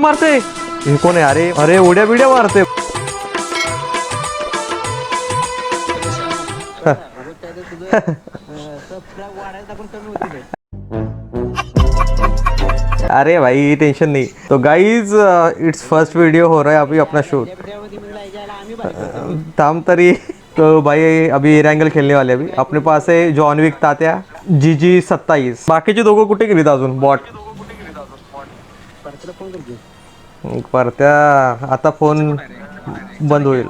मारते। कोण आहे अरे अरे उड्या बिड्या मारते। अरे भाई टेंशन नहीं। तो गाइज़ इट्स फ़र्स्ट वीडियो हो रहा है अभी अपना शूट ताम तरी। तो भाई, अभी एयर एंगल खेलने वाले अभी। अपने पास है जॉन विक तात्या जी जी सत्ताईस बाकीचे दोघं कुठे गेलीत अजून बॉट परत्या आता फोन बंद होईल.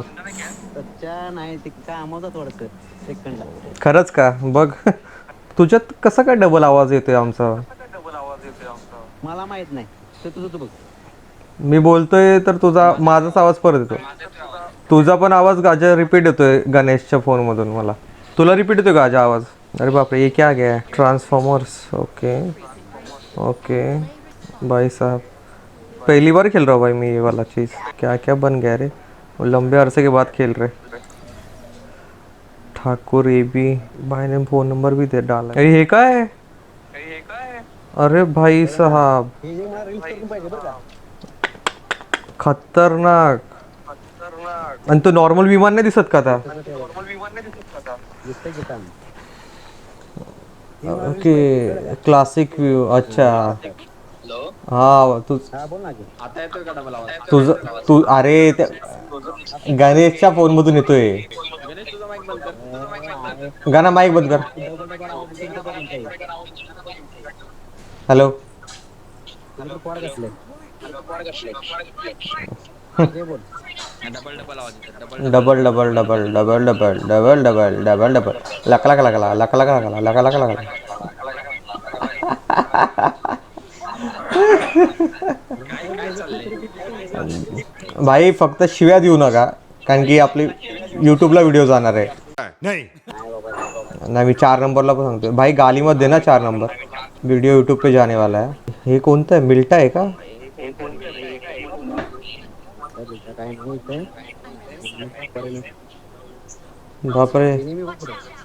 सच्चा नाही ते कामाचा थोडस सेकंडला खरंच का? बघ. तुझ्यात कसा काय डबल आवाज येतोय आमचा? मला माहीत नाही. ते तुझं तू बघ. मी बोलतोय तर तुझा माझाच आवाज परत येतो. तुझा पण आवाज गाजा रिपीट येतोय गणेशच्या फोनमधून मला. तुला रिपीट येतोय गाजा आवाज? अरे बापरे ये क्या गया ट्रांसफॉर्मर्स ओके ओके भाई साहब. पहली बार खेल रहा हूँ भाई मैं ये वाला चीज़। क्या क्या बन गया रे? वो लंबे अरसे के बाद खेल रहे। ठाकुर ए बी भाई ने फ़ोन नंबर भी दे डाला। अरे हे? काय अरे भाई साहब। हे का खतरनाक। आणि तो नॉर्मल विमान नाही दिसत का की काम ओके क्लासिक व्ह्यू अच्छा। हा तू हा बोल ना की तुझं तू अरे त्या गणेशच्या फोन मधून येतोय गाणं माईक बंद कर hello double double double double double double double double double double लका लका लका लका लका लका लका लका लका भाई फक्त शिव्या देऊ नका कारण की आपली यूट्यूबला व्हिडिओ जाणार आहे. नाही. मी चार नंबरला पण सांगतोय. भाई गाली मत दे ना चार नंबर वीडियो यूट्यूब पे जाने वाला है हे कोणतं आहे? मिल्टा आहे का? बापरे.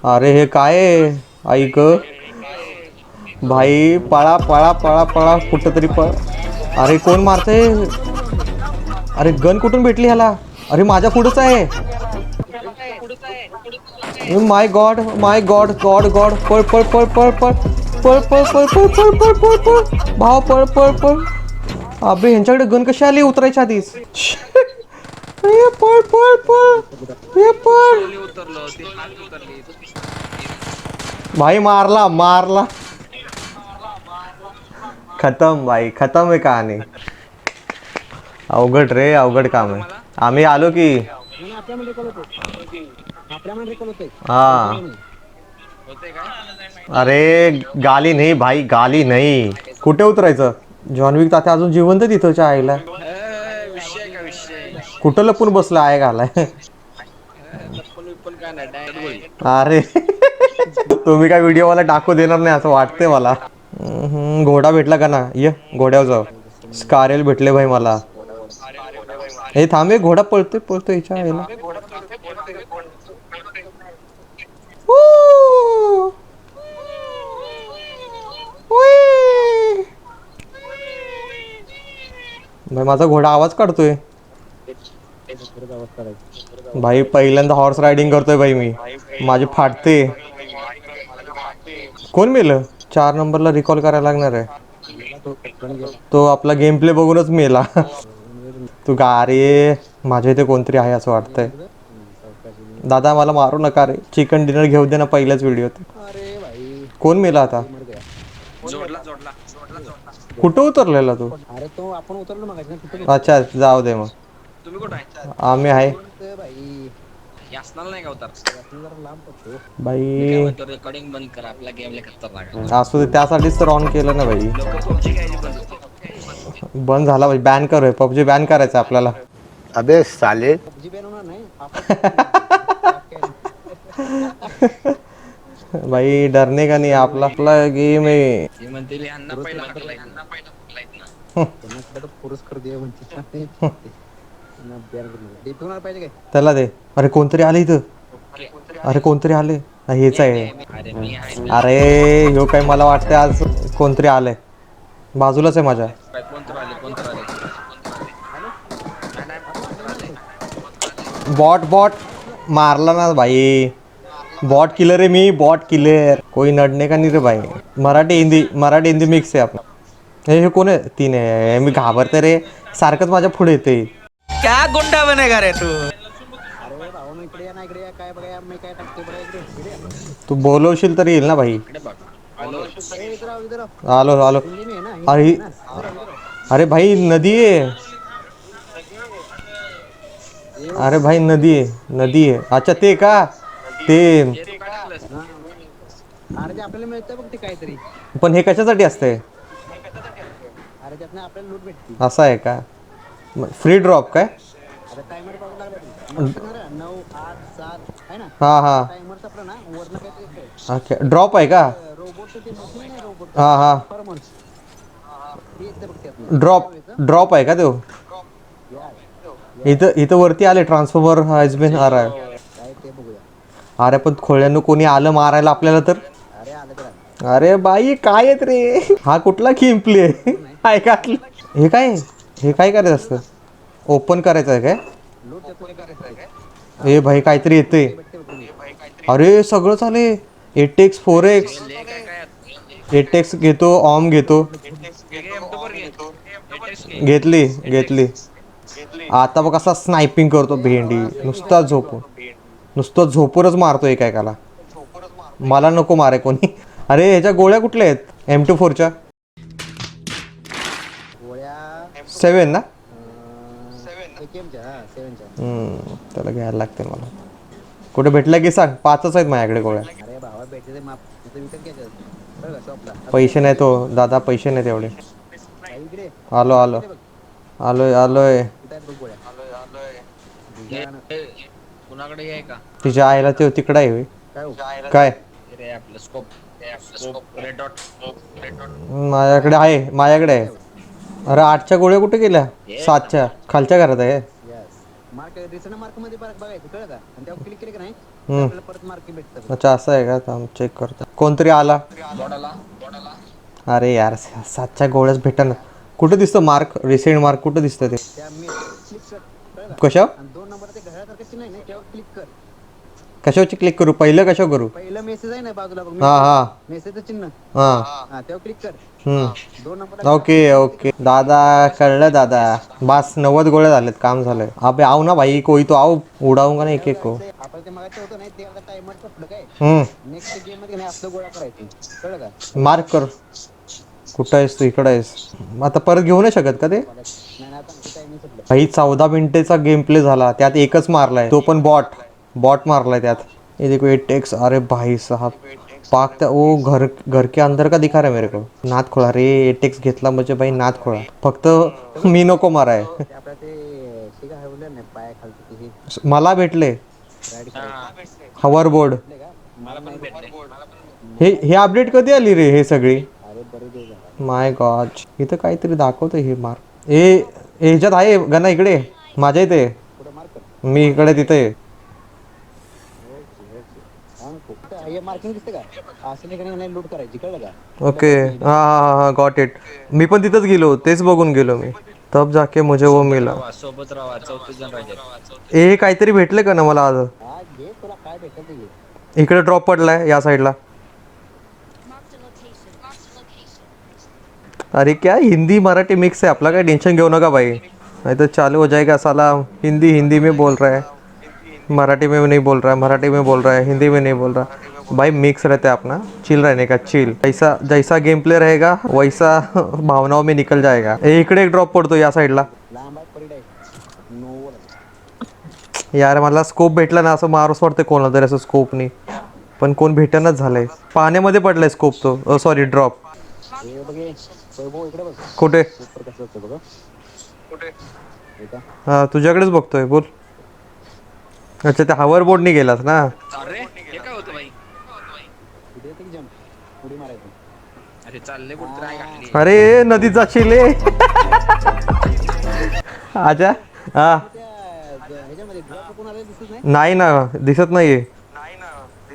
अरे हे काय आहे? ऐक. भाई पळा पळा पळा पळा कुठं तरी पळ अरे कोण मारते अरे गन कुठून भेटली ह्याला अरे माझ्या पुढंच आहे my god my god god god पळ पळ पळ पळ पळ पळ पळ पळ पळ पळ पळ पळ पळ भाव पळ पळ पळ अबे ह्यांच्याकडे गन कशी आली उतरायच्या आधीच पळ पळ पळ पळ भाई मारला मारला खतम भाई खतम आहे कहाणी अवघड रे अवघड काम आहे आम्ही आलो की हा। अरे गाली नाही भाई गाली नाही। कुठे उतरायचं? जॉनविक तात्या अजून जिवंत आहे तिथंच्या आईला कुठं लपून बसला आहे घालाय? अरे तुम्ही काय व्हिडिओ मला टाकू देणार नाही असं वाटतंय मला. घोडा भेटला का ना? ये घोड्यावर जाऊ. स्कारेल भेटले भाई मला. हे थांबे घोडा पळतोय पळतोय याच्या आईला भाई माझा घोडा आवाज काढतोय. भाई पहिल्यांदा हॉर्स रायडिंग करतोय भाई मी. माझे फाटते. कोण मेलं? चार नंबरला रिकॉल करायला लागणार आहे. तो आपला गेम प्ले बघूनच मेला. तू का अरे माझ्या इथे कोणतरी आहे असं वाटतंय. दादा मला मारू नका रे. चिकन डिनर घेऊ दे ना पहिल्याच व्हिडिओत अरे भाई कोण मेला आता? कुठं उतरलेला तू? अरे तो आपण उतरलो मग कुठे अच्छा जाऊ दे मग. तुम्ही कुठं आहे? आम्ही आहे. असू दे त्यासाठीच तर ऑन केलं ना बाई. बंद झाला भाई बॅन करू पबजी बॅन करायचं आपल्याला. अबे साले. पबजी बॅन होणार नाही भाई डरने का नाही? आपला आपला गेम आहे पुरस्कार द्या म्हणते. त्याला दे. अरे कोणतरी आले इथं? अरे कोणतरी आले? हेच आहे. अरे ह्यो काय मला वाटतं आज कोणतरी आलंय. बाजूलाच आहे माझ्या. बॉट बॉट मारला ना भाई. बॉट किलर आहे मी बॉट किलर कोई नडने का नाही रे भाई? मराठी हिंदी मराठी हिंदी मिक्स आहे आपण हे कोण आहे? तीन आहे. मी घाबरते रे. सारखंच माझ्या पुढे येते अरे भाऊ मग इकडे या ना इकडे या काय बघा या, मी काय टाकते बघा इकडे इकडे या. तू बोलवशील तर येईल ना भाई. इकडे आलो आलो. हिंदी में ना हिंदी अरे ना. अरे भाई नदी आहे. अरे भाई नदी आहे नदी आहे. अच्छा ते का? ते. हे तू काय टाकलंस अरे ते आपल्याला मिळतं बघ ते काहीतरी पण हे कशासाठी असते अरे त्यातनं आपल्याला लूट भेटते. असं आहे का? फ्री ड्रॉप काय? हां हां. ओके. ड्रॉप आहे का? हां हां. ड्रॉप ड्रॉप आहे का तो? इथं इथं वरती आले ट्रान्सफॉर्मर हॅज बिन आर अरे पण खोळ्यानं कोणी आलं मारायला आपल्याला तर? अरे बाई काय आहेत रे? हा कुठला किंपली आहे काय का हे काय? हे काय करायचं असतं? ओपन करायचं आहे काय? ए भाई काहीतरी येते अरे सगळं चाले eight x four x eight x घेतो ऑम घेतो. घेतली घेतली. आता बघ असा स्नायपिंग करतो भेंडी. नुसता झोपून. नुसतं झोपूनच मारतो एकाएकाला. मला नको मारे कोणी. अरे ह्याच्या गोळ्या कुठल्या आहेत? एम टू फोरच्या सेवन ना? हा हम्म, त्याला घ्यायला लागते मला. कुठे भेटल्या की सांग? पाचच आहेत माझ्याकडे गोळ्या. अरे भावा भेटते ते माप तिथं विकत घ्यायचं बरं का शॉपला पैसे नाही तो दादा पैसे नाही तेवढे इकडे. आलो आलो. आलोय आलोय. कुठे आहेत बघ गोळ्या. हे, हे, कुणाकडे आहे का? तिच्या आईला ते तिकडं आहे होय. काय हो? काय? हे रे आपलं scope scope red dot red dot माझ्याकडे आहे माझ्याकडे आहे. अरे आठच्या गोळ्या कुठे गेल्या? सातच्या. खालच्या घरात आहे. Yes. मार्क रिसर्च मार्कमध्ये बघ- बघायचं कळलं का? आणि त्यावर क्लिक केलं की नाही हम्म. आपल्याला परत मार्क भेटतं. अच्छा असं आहे का? थांब चेक करतो. कोणतरी आला? बॉडाला बॉडाला अरे यार सातच्या गोळ्याच भेटना. कुठं दिसतं मार्क रिसेंट मार्क कुठं दिसतं ते? त्या मी क्लिक कर. कळलं का? कशा आणि दोन नंबर ते घरासारखं चिन्ह आहे ना त्यावर क्लिक कर. कशावरची क्लिक करू? पहिलं कशावर करू? पहिलं मेसेज आहे ना बाजूला बघ हा हा. मेसेजचं चिन्ह. हा. हा क्लिक कर. हम्म. दोन नंबर ओके ओके. दादा कळलं दादा. बस नव्वद गोळ्या झालेत काम झालंय. अबे आव ना भाई कोई तो आव. उडाऊंगा ना एक एक को? आपण ते मगाचं होतं नाही ते आता टायमर संपलं काय? हम्म. नेक्स्ट गेममध्ये नाही आपलं गोळा करायचं. कळलं का? मार्क कर. कुठं आहेस तू? इकडं आहेस. आता परत घेऊ नाही शकत का ते? नाही नाही, आता आमचं टायमिंग संपलं भाई चौदा मिनिटेचा गेम प्ले झाला. त्यात एकच मारलाय. तो पण बॉट बॉट मारलाय त्यात. ये देखो एट टेक्स अरे भाई साहब. पाक त्या ओ घर घर के अंदर का दिखा रहा है मेरे को? नाथ खोळा रे एट टेक्स घेतला म्हणजे भाई नाथ खोळा फक्त मी नको माराय. मला भेटले. हवर बोर्ड हे हे अपडेट कधी आली रे हे सगळी? माय गॉड इथं काहीतरी दाखवतं हे मार्क ए ह्याच्यात आहे गणा इकडे. माझ्या इथे. मी इकडे तिथे आहे. हे मार्किंग दिसतं का? असं नाही का नाही लूट करायची कळलं का? ओके हा हा हा हा गॉट इट मी पण तिथंच गेलो तेच बघून गेलो मी. तब जाके मुझे वो मिला. सोबत राहा चौतीस जण राहिले. ए हे काहीतरी भेटले का ना मला आज? हा तुला काय इकडे ड्रॉप पडलाय या साईडला location. अरे क्या हिंदी मराठी मिक्स है आपला काय टेंशन घेऊ नका भाई नहीं तो चालू हो जाएगा साला. हिंदी हिंदी में बोल रहा है. मराठी में नहीं बोल रहा है मराठी में बोल रहा है हिंदी में नहीं बोल रहा. भाई मिक्स रहता है अपना। चिल रहने का चिल जैसा जैसा गेम प्ले रहेगा वैसा भावनाओं में निकल जाएगा। ए, इकडे एक ड्रॉप पडतो या साईडला यार मला स्कोप भेटला ना असं मारूस वाटतं कोणाला तरी असं स्कोपनी पण कोण भेटनच झालंय. पाण्यामध्ये पडलाय स्कोप तो. सॉरी ड्रॉप कुठे? हा तुझ्याकडेच बघतोय बोल. अच्छा त्या हावर बोर्डनी गेलास ना अरे हे काय होतं भाई इथे येते की जम्प उडी मारायचं अरे चालले कुठं घातली? अरे नदीत जाशील रे आजा हा. नाही ना दिसत नाहीये.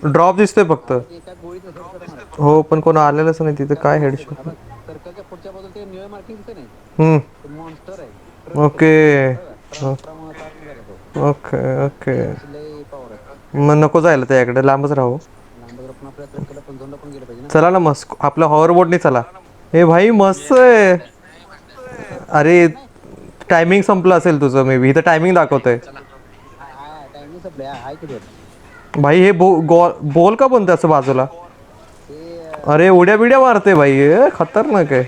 ड्रॉप दिसतोय फक्त. हो पण कोण आलेलंच नाही तिथे काय headshot hmm. Okay. Okay okay. मग नको जायला त्याकडे लांबच राहू. चला ना मस्त आपला हॉवर बोटने चला. हे भाई मस्त आहे. अरे टायमिंग संपलं असेल तुझं मे बी इथं टायमिंग दाखवतंय. भाई हे बो गॉ- बॉल का बनतं असं बाजूला? अरे उड्या बिड्या मारते भाई. हे खतरनाक आहे.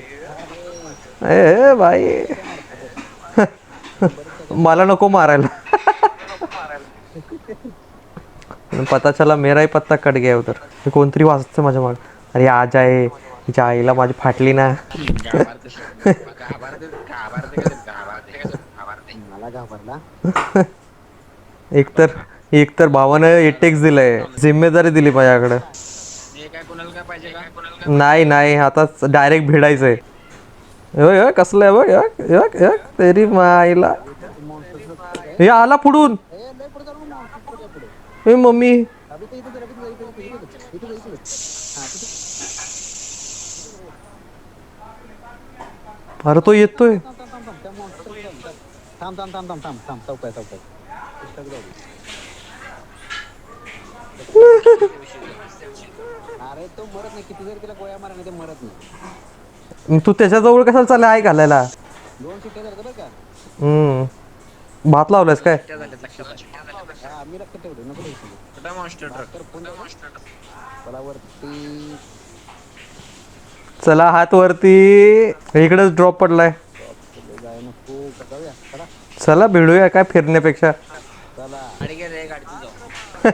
ए भाई. मला नको मारायला. पता चला मेरा ही पत्ता कट गया उधर। हे कोणतरी वाजतं माझ्या माग अरे आज आहे तिच्या आईला माझी फाटली ना। एकतर एकतर भावानं एटेक्स दिलंय. जिम्मेदारी दिली माझ्याकडे. नाही नाही आता डायरेक्ट भिडायचंय. होय कसलं आहे बघ यक, तेरी माईला हे आला पुढून. हा तिथे अरे तो येतोय. थांब थांब थांब थांब थांब थांब चौकाय चौकाय जाऊ दे. अरे तो मरत नाही किती जरी त्याला गोळ्या ते मरत नाही तू त्याच्याजवळ कशाला चालला आहे घालायला. दोन शिट्ट्या झाल्या बरं का? हम्म. भात लावलायस काय? ठेवले नको. कुठं? मॉन्स्टर ट्रक मला वरती. चला हात वरती. इकडेच ड्रॉप पडलाय. जाय नको. जाऊया. चला. चला भिडूया काय फिरण्यापेक्षा. चला. गाडी गेले गाडीतून जाऊ.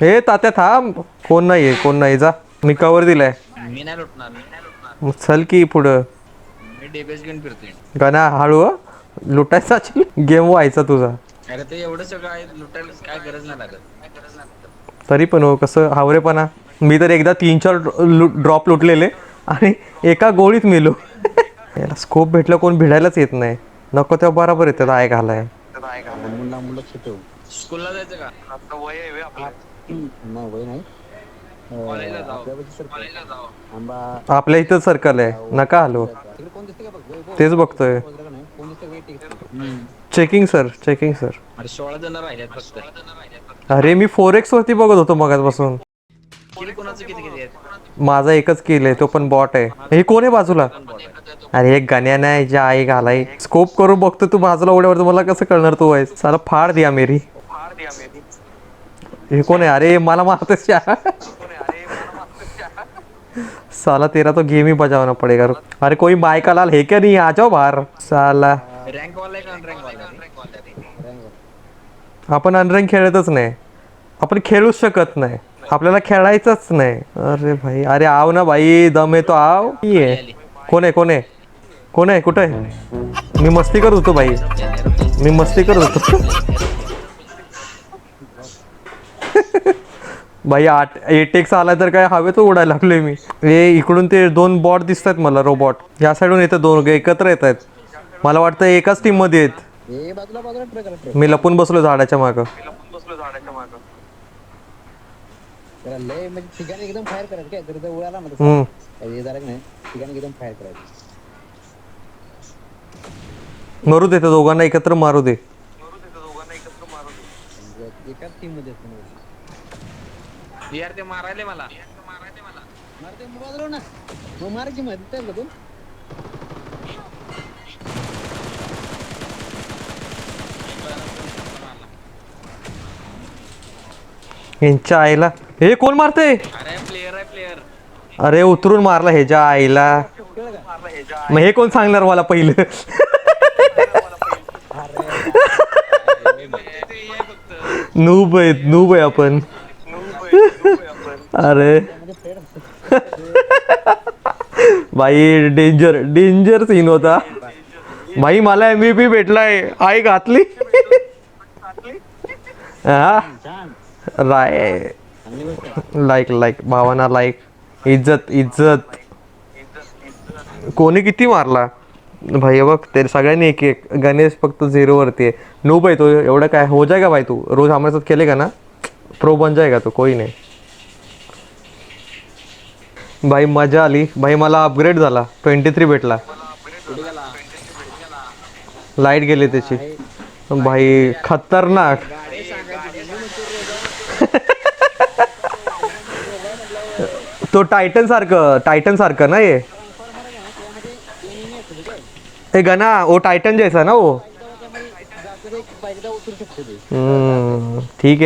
हे तात्या थांब. कोण नाहीये कोण नाही जा. मी कवर दिलाय. मी नाही लुटणार मी नाही लुटणार. मग चल की पुढं. मी डेबेस घेऊन फिरतोय. गाणा हळू हं. लुटायचा गेम व्हायचा तुझा. अरे ते एवढं सगळं आहे लुटायला काय गरज नाही लागत. तरी पण हो कसं हावरेपणा. मी तर एकदा तीन चार ड्रॉप लुटलेले आणि एका गोळीत मेलो. याला स्कोप भेटलं कोण भिडायलाच येत नाही. नको तेव्हा बरोबर येतात आय घालाय. स्कूलला जायचं का? वय आंबा. आपल्या इथं सर्कल आहे. नका हलो बघ. तेच बघतोय वगैरे का नाही कोण दिसते वेट टिकते चेकिंग सर चेकिंग सर अरे सोळा जण राहिल्यात फक्त. अरे मी फोर एक्स वरती बघत होतो मगाचपासून किती कोणाचं किती किती आहेत? माझा एकच किल आहे तो पण बॉट आहे. हे कोण आहे बाजूला? अरे एक गाण्या नाही ज्या आई घालाई स्कोप करून बघतो तू बाजूला उड्यावर मला कसं कळणार तू आहेस साला फाड दिया मेरी. हे कोण आहे? अरे मला मारतेस क्या साला तेरा तो गेम ही बजावना पडेगा. अरे कोई माइका लाल है क्या नहीं? आ जाओ बाहर साला रँक वाला आहे का अनरँक वाला? आपण अनरँक खेळतच नाही. आपण खेळूच शकत नाही. आपल्याला खेळायचंच नाही. अरे भाई अरे आव ना भाई दम येतो आव. ये कोण आहे कोण आहे? कोण आहे कुठं आहे? मी मस्ती करत होतो भाई मी मस्ती करत होतो. भाई आठ एट एक्स आला तर काय हवेत उडायला लागलोय मी. हे इकडून ते दोन बॉट दिसत आहेत मला रोबॉट या साईडून येतात दोन एकत्र येत आहेत मला वाटतं एकाच टीममध्ये आहेत ए बाजूला बाजूला ट्रक आला ट्रक मी लपून बसलो झाडाच्या मागं त्याला लय म्हणजे ठिकाणी एकदम फायर करायचं काय जर जवळ आला ना तसं, हम्म हे झालं की नाही ठिकाणी एकदम फायर करायचं मरू दे त्या दोघांना एकत्र मारू दे म्हणजे एकाच टीममध्ये असतो म्हणजे. यार ते मारायले मला मारायले मला मारते मग बाजूला ना मग मार की का तू यांच्या आईला. हे कोण मारते अरे उतरून मारला ह्याच्या आईला. मग हे कोण सांगणार मला पहिलं? नूब आहे नूब आहे आपण. अरे. भाई डेंजर डेंजर सीन होता. भाई मला एम बी पी भेटलाय. आई घातली. हा. राय लाईक लाईक भावना लाईक इज्जत इज्जत. कोणी किती मारला? भाई बघ ते सगळ्यांनी एक एक गणेश फक्त झिरोवरती आहे. नो भाई तो एवढं काय हो जाएगा भाई तू? रोज आम्हाला केले का ना? प्रो बन जाएगा तो? कोई नाही. भाई मजा आली. भाई मला अपग्रेड झाला. ट्वेंटी थ्री भेटला. लाइट गेली त्याची. भाई खतरनाक. तो टायटन सारखं टायटन सारखं ना ये? गना ओ टायटन जैसा ना वो? हम्म, ठीक?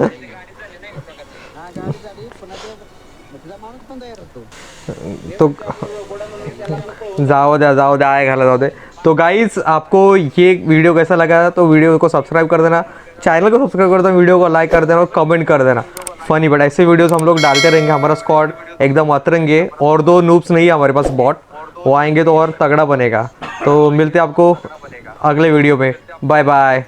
हा। ते जाओ द्या जाओ द्या आए घाला जाओ दे। तो गाइस आपको ये वीडियो कैसा लगा तो वीडियो को सब्सक्राइब कर देना। चैनल को सब्सक्राइब कर देना वीडियो को लाइक कर देना और कमेंट कर देना। फनी बट ऐसे वीडियोस हम लोग डालते रहेंगे, हमारा स्क्वाड एकदम अतरंगे, और दो नूब्स नहीं है हमारे पास बॉट वो आएँगे तो और तगड़ा बनेगा। तो मिलते आपको अगले वीडियो में। Bye bye